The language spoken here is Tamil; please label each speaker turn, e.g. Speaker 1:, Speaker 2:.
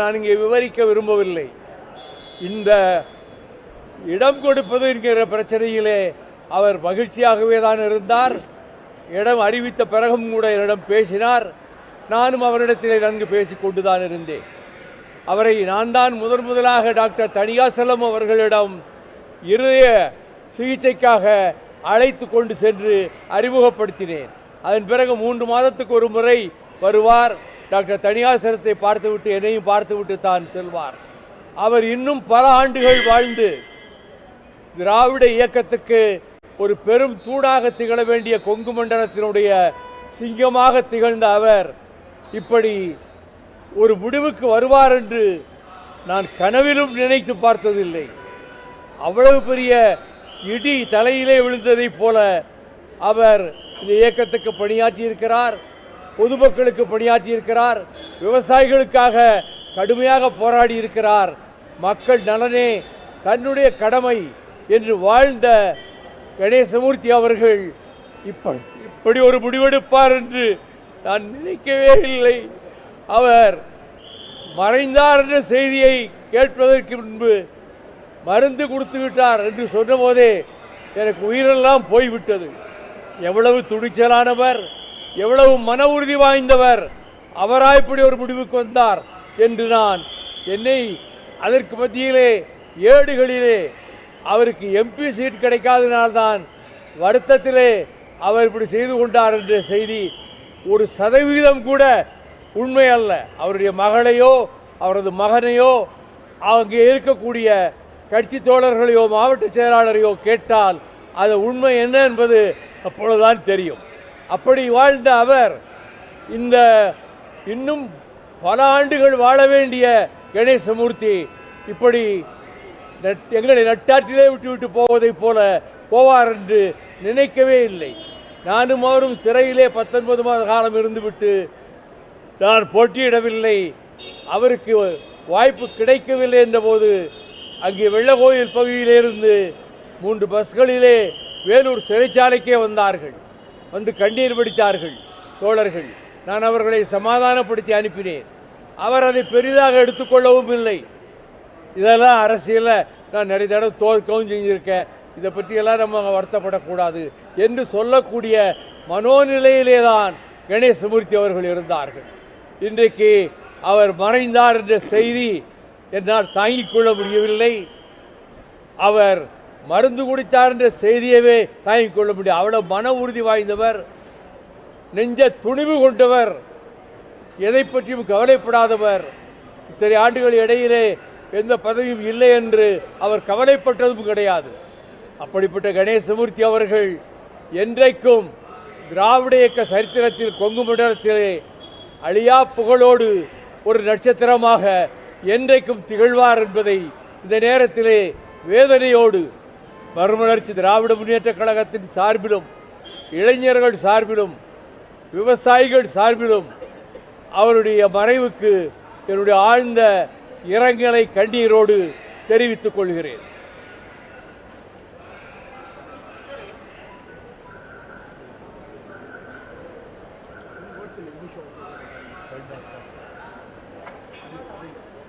Speaker 1: நான் இங்கே விவரிக்க விரும்பவில்லை. இந்த இடம் கொடுப்பது என்கிற பிரச்சனையிலே அவர் மகிழ்ச்சியாகவே தான் இருந்தார். இடம் அறிவித்த பிறகும் கூட என்னிடம் பேசினார். நானும் அவரிடத்திலே நன்கு பேசிக் கொண்டுதான் இருந்தேன். அவரை நான் தான் முதன் முதலாக டாக்டர் தனியாசலம் அவர்களிடம் இருதய சிகிச்சைக்காக அழைத்து கொண்டு சென்று அறிமுகப்படுத்தினேன். அதன் பிறகு மூன்று மாதத்துக்கு ஒரு முறை வருவார். டாக்டர் தனியாசரத்தை பார்த்துவிட்டு என்னையும் பார்த்துவிட்டு தான் செல்வார். அவர் இன்னும் பல ஆண்டுகள் வாழ்ந்து திராவிட இயக்கத்துக்கு ஒரு பெரும் தூணாக திகழ வேண்டிய கொங்கு மண்டலத்தினுடைய சிங்கமாக திகழ்ந்த அவர் இப்படி ஒரு முடிவுக்கு வருவார் என்று நான் கனவிலும் நினைத்து பார்த்ததில்லை. அவ்வளவு பெரிய இடி தலையிலே விழுந்ததைப் போல அவர் இந்த இயக்கத்துக்கு பணியாற்றி இருக்கிறார் பொதுமக்களுக்கு பணியாற்றி இருக்கிறார். விவசாயிகளுக்காக கடுமையாக போராடி இருக்கிறார். மக்கள் நலனே தன்னுடைய கடமை என்று வாழ்ந்த கணேசமூர்த்தி அவர்கள் இப்ப- இப்படி ஒரு முடிவெடுப்பார் என்று நான் நினைக்கவே இல்லை. அவர் மறைந்தார் என்ற செய்தியை கேட்பதற்கு முன்பு மருந்து கொடுத்து விட்டார் என்று சொன்னபோதே எனக்கு உயிரெல்லாம் போய்விட்டது. எவ்வளவு துணிச்சலானவர். எவ்வளவு மன உறுதி வாய்ந்தவர். அவரா இப்படி ஒரு முடிவுக்கு வந்தார் என்று நான் என்னை அதற்கு மத்தியிலே ஏடுகளிலே அவருக்கு எம்பி சீட் கிடைக்காதனால்தான் வருத்தத்திலே அவர் இப்படி செய்து கொண்டார் என்ற செய்தி ஒரு சதவீதம் கூட உண்மை அல்ல. அவருடைய மகளையோ அவரது மகனையோ அங்கே இருக்கக்கூடிய கட்சி தோழர்களையோ மாவட்ட செயலாளரையோ கேட்டால் அது உண்மை என்ன என்பது அப்பொழுதுதான் தெரியும். அப்படி வாழ்ந்த அவர் இந்த இன்னும் பல ஆண்டுகள் வாழ வேண்டிய கணேசமூர்த்தி இப்படி எங்களை நட்டாற்றிலே விட்டுவிட்டு போவதைப் போல போவார் என்று நினைக்கவே இல்லை. நானும் அவரும் சிறையிலே பத்தொன்பது மாத காலம் இருந்துவிட்டு நான் போட்டியிடவில்லை. அவருக்கு வாய்ப்பு கிடைக்கவில்லை என்றபோது அங்கே வெள்ளகோயில் பகுதியிலிருந்து மூன்று பஸ்களிலே வேலூர் சிறைச்சாலைக்கே வந்தார்கள். வந்து கண்ணீர் வடித்தார்கள். தோழர்கள் நான் அவர்களை சமாதானப்படுத்தி அனுப்பினேன். அவர் அதை பெரிதாக எடுத்துக்கொள்ளவும் இல்லை. இதெல்லாம் அரசியலில் நான் நிறைய தடவை தோற்கவும் செஞ்சுருக்கேன். இதை பற்றியெல்லாம் நம்ம வருத்தப்படக்கூடாது என்று சொல்லக்கூடிய மனோநிலையிலே தான் கணேசமூர்த்தி அவர்கள் இருந்தார்கள். இன்றைக்கு அவர் மறைந்தார் என்ற செய்தி என்னால் தாங்கிக் கொள்ள முடியவில்லை. அவர் மருந்து குடித்தார் என்ற செய்தியவே தாங்கிக் கொள்ள முடியும். அவ்வளவு மன உறுதி வாய்ந்தவர் நெஞ்ச துணிவு கொண்டவர் எதை பற்றியும் கவலைப்படாதவர். இத்தனை ஆண்டுகள் இடையிலே எந்த பதவியும் இல்லை என்று அவர் கவலைப்பட்டதும் கிடையாது. அப்படிப்பட்ட கணேசமூர்த்தி அவர்கள் என்றைக்கும் திராவிட இயக்க சரித்திரத்தில் கொங்கு மண்டலத்திலே அழியா புகழோடு ஒரு நட்சத்திரமாக என்றைக்கும் திகழ்வார் என்பதை இந்த நேரத்திலே வேதனையோடு மறுமலர்ச்சி திராவிட முன்னேற்ற கழகத்தின் சார்பிலும் இளைஞர்கள் சார்பிலும் விவசாயிகள் சார்பிலும் அவருடைய மறைவுக்கு என்னுடைய ஆழ்ந்த இரங்கலை கண்ணீரோடு தெரிவித்துக் கொள்கிறேன் Thank you.